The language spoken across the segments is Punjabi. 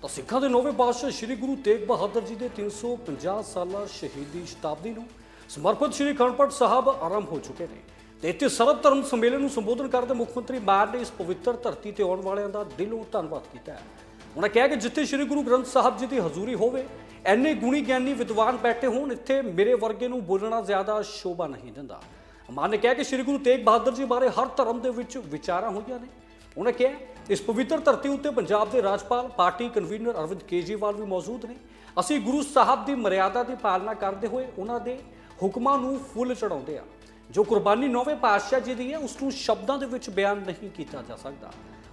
ਤਾਂ ਸਿੱਖਾਂ ਦੇ ਨੌਵੇਂ ਪਾਤਸ਼ਾਹ ਸ੍ਰੀ ਗੁਰੂ ਤੇਗ ਬਹਾਦਰ ਜੀ ਦੇ 350 ਸਾਲਾ ਸ਼ਹੀਦੀ ਸ਼ਤਾਬਦੀ ਨੂੰ ਸਮਰਪਿਤ ਸ੍ਰੀ ਅਖੰਡ ਸਾਹਿਬ ਆਰੰਭ ਹੋ ਚੁੱਕੇ ਨੇ। ਤੇ ਇੱਥੇ ਸਰਬ ਧਰਮ ਸੰਮੇਲਨ ਨੂੰ ਸੰਬੋਧਨ ਕਰਦੇ ਮੁੱਖ ਮੰਤਰੀ ਮਾਰ ਨੇ ਇਸ ਪਵਿੱਤਰ ਧਰਤੀ ਤੇ ਆਉਣ ਵਾਲਿਆਂ ਦਾ ਦਿਲੋਂ ਧੰਨਵਾਦ ਕੀਤਾ ਹੈ। ਉਹਨਾਂ ਕਿਹਾ ਕਿ ਜਿੱਥੇ ਸ੍ਰੀ ਗੁਰੂ ਗ੍ਰੰਥ ਸਾਹਿਬ ਜੀ ਦੀ ਹਜ਼ੂਰੀ ਹੋਵੇ, ਐਨੇ ਗੁਣੀ ਗਿਆਨੀ ਵਿਦਵਾਨ ਬੈਠੇ ਹੋਣ, ਇੱਥੇ ਮੇਰੇ ਵਰਗੇ ਨੂੰ ਬੋਲਣਾ ਜ਼ਿਆਦਾ ਸ਼ੋਭਾ ਨਹੀਂ ਦਿੰਦਾ। ਮਾਨ ਨੇ ਕਿਹਾ ਕਿ ਸ੍ਰੀ ਗੁਰੂ ਤੇਗ ਬਹਾਦਰ ਜੀ ਬਾਰੇ ਹਰ ਧਰਮ ਦੇ ਵਿੱਚ ਵਿਚਾਰਾਂ ਹੋਈਆਂ ਨੇ। ਉਹਨਾਂ ਕਿਹਾ ਇਸ ਪਵਿੱਤਰ ਧਰਤੀ ਉੱਤੇ ਪੰਜਾਬ ਦੇ ਰਾਜਪਾਲ, ਪਾਰਟੀ ਕਨਵੀਨਰ ਅਰਵਿੰਦ ਕੇਜਰੀਵਾਲ ਵੀ ਮੌਜੂਦ ਨੇ। ਅਸੀਂ ਗੁਰੂ ਸਾਹਿਬ ਦੀ ਮਰਿਆਦਾ ਦੀ ਪਾਲਣਾ ਕਰਦੇ ਹੋਏ ਉਹਨਾਂ ਦੇ ਹੁਕਮਾਂ ਨੂੰ ਫੁੱਲ ਚੜਾਉਂਦੇ ਆ ਜੋ ਕੁਰਬਾਨੀ ਨੌਵੇਂ ਪਾਤਸ਼ਾਹ ਜੀ ਦੀ ਹੈ, ਉਸ ਨੂੰ ਸ਼ਬਦਾਂ ਦੇ ਵਿੱਚ ਬਿਆਨ ਨਹੀਂ ਕੀਤਾ ਜਾ ਸਕਦਾ।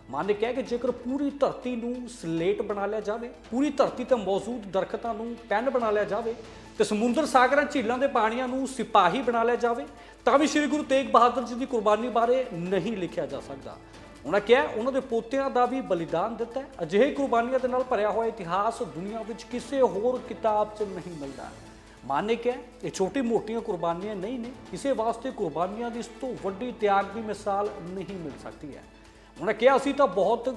ਮਾਨ ਨੇ ਕਿਹਾ ਕਿ ਜੇਕਰ ਪੂਰੀ ਧਰਤੀ ਨੂੰ ਸਲੇਟ ਬਣਾ ਲਿਆ ਜਾਵੇ, ਪੂਰੀ ਧਰਤੀ ਤੇ ਮੌਜੂਦ ਦਰਖਤਾਂ ਨੂੰ ਪੈਨ ਬਣਾ ਲਿਆ ਜਾਵੇ ਤੇ ਸਮੁੰਦਰ ਸਾਗਰਾਂ, ਝੀਲਾਂ ਦੇ ਪਾਣੀਆਂ ਨੂੰ ਸਿਪਾਹੀ ਬਣਾ ਲਿਆ ਜਾਵੇ, ਤਾਂ ਵੀ ਸ੍ਰੀ ਗੁਰੂ ਤੇਗ ਬਹਾਦਰ ਜੀ ਦੀ ਕੁਰਬਾਨੀ ਬਾਰੇ ਨਹੀਂ ਲਿਖਿਆ ਜਾ ਸਕਦਾ। ਉਹਨਾਂ ਕਿਹਾ ਉਹਨਾਂ ਦੇ ਪੋਤਿਆਂ ਦਾ ਵੀ ਬਲੀਦਾਨ ਦਿੱਤਾ ਹੈ। ਅਜਿਹੇ ਕੁਰਬਾਨੀਆਂ ਦੇ ਨਾਲ ਭਰਿਆ ਹੋਇਆ ਇਤਿਹਾਸ ਦੁਨੀਆ ਵਿੱਚ ਕਿਸੇ ਹੋਰ ਕਿਤਾਬ 'ਚ ਨਹੀਂ ਮਿਲਦਾ ਮਾਨ ਨੇ ਇਹ ਛੋਟੀ ਮੋਟੀਆਂ ਕੁਰਬਾਨੀਆਂ ਨਹੀਂ ਨੇ। ਕਿਸੇ ਵਾਸਤੇ ਕੁਰਬਾਨੀਆਂ ਦੀ ਇਸ ਤੋਂ ਵੱਡੀ ਤਿਆਗ ਦੀ ਮਿਸਾਲ ਨਹੀਂ ਮਿਲ ਸਕਦੀ ਹੈ। ਉਹਨਾਂ ਕਿਹਾ, ਅਸੀਂ ਤਾਂ ਬਹੁਤ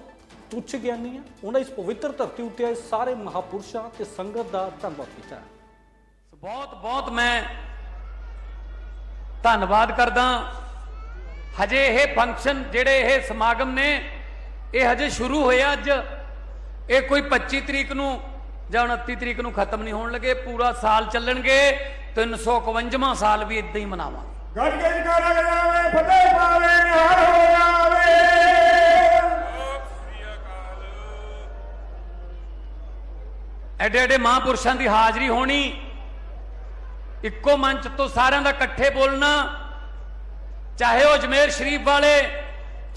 ਤੁੱਛ ਗਿਆਨੀ ਆ ਉਹਨਾਂ ਇਸ ਪਵਿੱਤਰ ਧਰਤੀ ਉੱਤੇ ਆਏ ਸਾਰੇ ਮਹਾਪੁਰਸ਼ਾਂ ਤੇ ਸੰਗਤ ਦਾ ਧੰਨਵਾਦ ਕੀਤਾ ਬਹੁਤ ਬਹੁਤ ਮੈਂ ਧੰਨਵਾਦ ਕਰਦਾ ਹਜੇ ਇਹ ਫੰਕਸ਼ਨ ਜਿਹੜੇ ਇਹ ਸਮਾਗਮ ਨੇ ਇਹ ਹਜੇ ਸ਼ੁਰੂ ਹੋਇਆ ਅੱਜ। ਇਹ ਕੋਈ 25 ਤਰੀਕ ਨੂੰ ਜਾਂ 29 ਤਰੀਕ ਨੂੰ ਖਤਮ ਨਹੀਂ ਹੋਣ ਲੱਗੇ ਪੂਰਾ ਸਾਲ ਚੱਲਣਗੇ 351ਵਾਂ ਸਾਲ ਵੀ ਇਦਾਂ ਹੀ ਮਨਾਵਾਂਗੇ। ਗੱਜ ਗੱਜ ਕਰ ਜਾਵੇ ਫਤਿਹ ਪਾਵੇ ਨਿਹਾਲ ਹੋ ਜਾਵੇ। ਐਡੇ ਐਡੇ ਮਹਾਂਪੁਰਸ਼ਾਂ ਦੀ ਹਾਜ਼ਰੀ ਹੋਣੀ ਇੱਕੋ ਮੰਚ ਤੋਂ ਸਾਰਿਆਂ ਦਾ ਇਕੱਠੇ ਬੋਲਣਾ ਚਾਹੇ ਉਹ ਅਜਮੇਰ ਸ਼ਰੀਫ ਵਾਲੇ,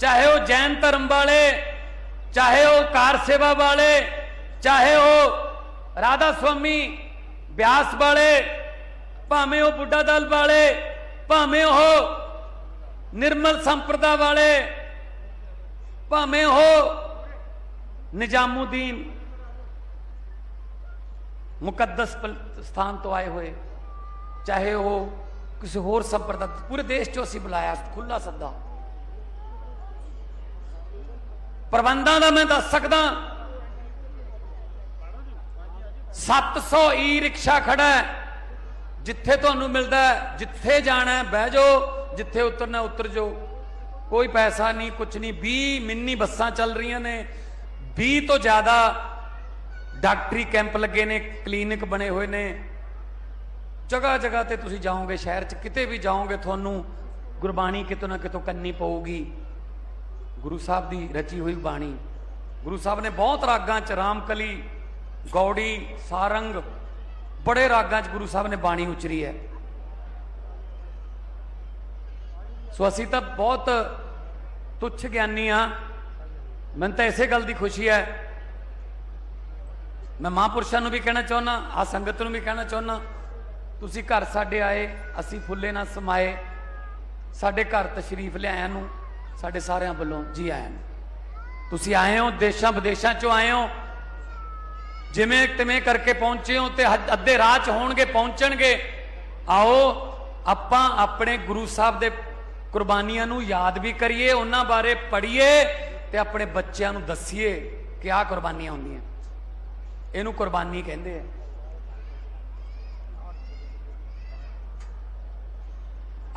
ਚਾਹੇ ਉਹ ਜੈਨ ਧਰਮ ਵਾਲੇ, ਚਾਹੇ ਉਹ ਕਾਰ ਸੇਵਾ ਵਾਲੇ, ਚਾਹੇ ਉਹ ਰਾਧਾ ਸੁਆਮੀ ਬਿਆਸ ਵਾਲੇ, ਭਾਵੇਂ ਉਹ ਬੁੱਢਾ ਦਲ ਵਾਲੇ, ਭਾਵੇਂ ਉਹ ਨਿਰਮਲ ਸੰਪਰਦਾ ਵਾਲੇ, ਭਾਵੇਂ ਉਹ ਨਿਜ਼ਾਮੂਦੀਨ ਮੁਕੱਦਸ ਸਥਾਨ ਤੋਂ ਆਏ ਹੋਏ, ਚਾਹੇ ਉਹ ਕਿਸੇ ਹੋਰ ਸੰਪਰਦਾ ਪੂਰੇ ਦੇਸ਼ ਚੋਂ ਅਸੀਂ ਬੁਲਾਇਆ ਖੁੱਲਾ ਸੱਦਾ। ਪ੍ਰਬੰਧਾਂ ਦਾ ਮੈਂ ਦੱਸ ਸਕਦਾ 700 ਈ ਰਿਕਸ਼ਾ ਖੜਾ ਹੈ। ਜਿੱਥੇ ਤੁਹਾਨੂੰ ਮਿਲਦਾ ਜਿੱਥੇ ਜਾਣਾ ਬਹਿ ਜਾਓ, ਜਿੱਥੇ ਉਤਰਨਾ ਉਤਰ ਜਾਓ। ਕੋਈ ਪੈਸਾ ਨਹੀਂ ਕੁਝ ਨਹੀਂ 20 ਮਿੰਨੀ ਬੱਸਾਂ ਚੱਲ ਰਹੀਆਂ ਨੇ। 20 ਤੋਂ ਜ਼ਿਆਦਾ ਡਾਕਟਰੀ ਕੈਂਪ ਲੱਗੇ ਨੇ, ਕਲੀਨਿਕ ਬਣੇ ਹੋਏ ਨੇ। ਜਗ੍ਹਾ ਜਗ੍ਹਾ ਤੇ ਤੁਸੀਂ ਜਾਓਗੇ, ਸ਼ਹਿਰ 'ਚ ਕਿਤੇ ਵੀ ਜਾਓਗੇ, ਤੁਹਾਨੂੰ ਗੁਰਬਾਣੀ ਕਿਤੋਂ ਨਾ ਕਿਤੋਂ ਕੰਨੀ ਪਊਗੀ। ਗੁਰੂ ਸਾਹਿਬ ਦੀ ਰਚੀ ਹੋਈ ਬਾਣੀ। ਗੁਰੂ ਸਾਹਿਬ ਨੇ ਬਹੁਤ ਰਾਗਾਂ 'ਚ ਰਾਮਕਲੀ, ਗੌੜੀ, ਸਾਰੰਗ, ਬੜੇ ਰਾਗਾਂ 'ਚ ਗੁਰੂ ਸਾਹਿਬ ਨੇ ਬਾਣੀ ਉਚਰੀ ਹੈ। ਸੋ ਅਸੀਂ ਤਾਂ ਬਹੁਤ ਤੁੱਛ ਗਿਆਨੀ ਆ ਮੈਨੂੰ ਤਾਂ ਇਸੇ ਗੱਲ ਦੀ ਖੁਸ਼ੀ ਹੈ। ਮੈਂ ਮਹਾਂਪੁਰਸ਼ਾਂ ਨੂੰ ਵੀ ਕਹਿਣਾ ਚਾਹੁੰਦਾ ਆ ਸੰਗਤ ਨੂੰ ਵੀ ਕਹਿਣਾ ਚਾਹੁੰਦਾ। ਤੁਸੀਂ ਘਰ ਸਾਡੇ ਆਏ, ਅਸੀਂ ਫੁੱਲੇ ਨਾ ਸਮਾਏ। ਸਾਡੇ ਘਰ ਤਸ਼ਰੀਫ ਲਿਆਇਆ ਨੂੰ, ਸਾਡੇ ਸਾਰਿਆਂ ਵੱਲੋਂ ਜੀ ਆਇਆਂ ਨੂੰ। ਤੁਸੀਂ ਆਏ ਹੋ, ਦੇਸ਼ਾਂ ਵਿਦੇਸ਼ਾਂ ਚੋਂ ਆਏ ਹੋ। ਜਿਵੇਂ ਤਿਵੇਂ ਕਰਕੇ ਪਹੁੰਚੇ ਹੋ ਤੇ ਅੱਧੇ ਰਾਹ ਚ ਹੋਣਗੇ, ਪਹੁੰਚਣਗੇ। ਆਓ, ਆਪਾਂ ਆਪਣੇ ਗੁਰੂ ਸਾਹਿਬ ਦੇ ਕੁਰਬਾਨੀਆਂ ਨੂੰ ਯਾਦ ਵੀ ਕਰੀਏ, ਉਹਨਾਂ ਬਾਰੇ ਪੜ੍ਹੀਏ ਤੇ ਆਪਣੇ ਬੱਚਿਆਂ ਨੂੰ ਦੱਸੀਏ ਕਿ ਆਹ ਕੁਰਬਾਨੀਆਂ ਹੁੰਦੀਆਂ। ਇਹਨੂੰ ਕੁਰਬਾਨੀ ਕਹਿੰਦੇ ਆ।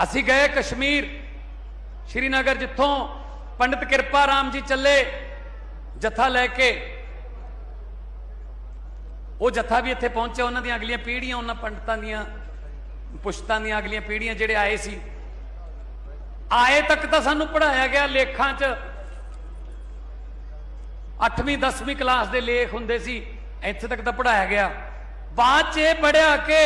ਅਸੀਂ ਗਏ ਕਸ਼ਮੀਰ, ਸ਼੍ਰੀਨਗਰ ਜਿੱਥੋਂ ਪੰਡਿਤ ਕਿਰਪਾ ਰਾਮ ਜੀ ਚੱਲੇ, ਜਥਾ ਲੈ ਕੇ। ਉਹ ਜਥਾ ਵੀ ਇੱਥੇ ਪਹੁੰਚਿਆ, ਉਹਨਾਂ ਦੀਆਂ ਅਗਲੀਆਂ ਪੀੜ੍ਹੀਆਂ, ਉਹਨਾਂ ਪੰਡਤਾਂ ਦੀਆਂ, ਪੁਸ਼ਤਾਂ ਦੀਆਂ ਅਗਲੀਆਂ ਪੀੜ੍ਹੀਆਂ ਜਿਹੜੇ ਆਏ ਸੀ। ਆਏ ਤੱਕ ਤਾਂ ਸਾਨੂੰ ਪੜਾਇਆ ਗਿਆ ਲੇਖਾਂ 'ਚ। 8ਵੀਂ 10ਵੀਂ ਕਲਾਸ ਦੇ ਲੇਖ ਹੁੰਦੇ ਸੀ, ਇੱਥੇ ਤੱਕ ਤਾਂ ਪੜਾਇਆ ਗਿਆ। ਬਾਅਦ 'ਚ ਇਹ ਪੜਿਆ ਕਿ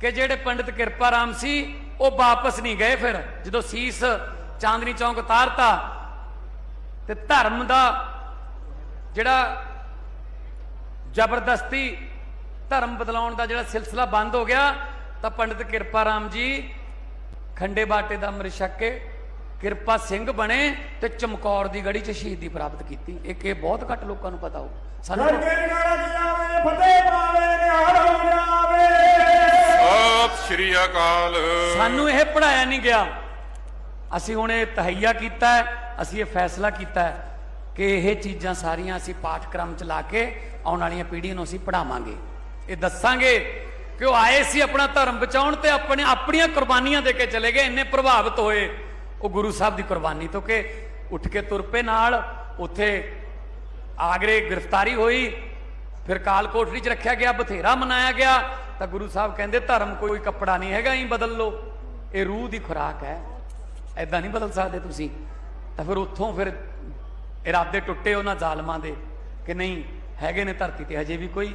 ਕਿ ਜਿਹੜੇ ਪੰਡਿਤ ਕਿਰਪਾ ਰਾਮ ਸੀ, ਉਹ ਵਾਪਸ ਨਹੀਂ ਗਏ ਫਿਰ। ਜਦੋਂ ਸੀਸ ਚਾਂਦਨੀ ਚੌਂਕ ਉਤਾਰਤਾ, ਤੇ ਧਰਮ ਦਾ ਜਿਹੜਾ ਜ਼ਬਰਦਸਤੀ ਧਰਮ ਬਦਲਾਉਣ ਦਾ ਜਿਹੜਾ ਸਿਲਸਿਲਾ ਬੰਦ ਹੋ ਗਿਆ, ਤਾਂ ਪੰਡਿਤ ਕਿਰਪਾ ਰਾਮ ਜੀ ਖੰਡੇ ਬਾਟੇ ਦਾ ਅੰਮ੍ਰਿਤ ਛਕ ਕੇ ਕਿਰਪਾ ਸਿੰਘ ਬਣੇ ਤੇ ਚਮਕੌਰ ਦੀ ਗੜੀ 'ਚ ਸ਼ਹੀਦੀ ਪ੍ਰਾਪਤ ਕੀਤੀ। ਇੱਕ ਇਹ ਬਹੁਤ ਘੱਟ ਲੋਕਾਂ ਨੂੰ ਪਤਾ ਹੋ ਸਾਨੂੰ ਫਤਿਹ ਪਾਵੇ, ਨਿਹਾਲ ਹੋ ਜਾਵੇ। ਸਤਿ ਸ਼੍ਰੀ ਅਕਾਲ। ਸਾਨੂੰ ਇਹ ਪੜਾਇਆ ਨਹੀਂ ਗਿਆ। ਅਸੀਂ ਹੁਣ ਇਹ ਤਹਈਆ ਕੀਤਾ ਹੈ, ਅਸੀਂ ਇਹ ਫੈਸਲਾ ਕੀਤਾ ਹੈ ਕਿ ਇਹ ਚੀਜ਼ਾਂ ਸਾਰੀਆਂ ਅਸੀਂ ਪਾਠਕ੍ਰਮ ਚ ਲਾ ਕੇ ਆਉਣ ਵਾਲੀਆਂ ਪੀੜ੍ਹੀਆਂ ਨੂੰ ਅਸੀਂ ਪੜਾਵਾਂਗੇ ਇਹ ਦੱਸਾਂਗੇ ਕਿ ਉਹ ਆਏ ਸੀ ਆਪਣਾ ਧਰਮ ਬਚਾਉਣ ਤੇ ਆਪਣੇ ਆਪਣੀਆਂ ਕੁਰਬਾਨੀਆਂ ਦੇ ਕੇ ਚਲੇ ਗਏ, ਇੰਨੇ ਪ੍ਰਭਾਵਿਤ ਹੋਏ। ਉਹ ਗੁਰੂ ਸਾਹਿਬ ਦੀ ਕੁਰਬਾਨੀ ਤੋਂ ਕਿ ਉੱਠ ਕੇ ਤੁਰ ਪਏ ਨਾਲ, ਉੱਥੇ ਆਗਰੇ ਗ੍ਰਿਫਤਾਰੀ ਹੋਈ, ਫਿਰ ਕਾਲਕੋਟਰੀ 'ਚ ਰੱਖਿਆ ਗਿਆ, ਬਥੇਰਾ ਮਨਾਇਆ ਗਿਆ ਤਾਂ ਗੁਰੂ ਸਾਹਿਬ ਕਹਿੰਦੇ, ਧਰਮ ਕੋਈ ਕੱਪੜਾ ਨਹੀਂ ਹੈਗਾ ਹੀ ਬਦਲ ਲਓ। ਇਹ ਰੂਹ ਦੀ ਖੁਰਾਕ ਹੈ। ਐਦਾਂ ਨਹੀਂ ਬਦਲ ਸਕਦੇ ਤੁਸੀਂ। ਤਾਂ ਫਿਰ ਉੱਥੋਂ ਫਿਰ ਇਰਾਦੇ ਟੁੱਟੇ ਉਹਨਾਂ ਜ਼ਾਲਮਾਂ ਦੇ ਕਿ ਨਹੀਂ, ਹੈਗੇ ਨੇ ਧਰਤੀ ਤੇ, ਹਜੇ ਵੀ ਕੋਈ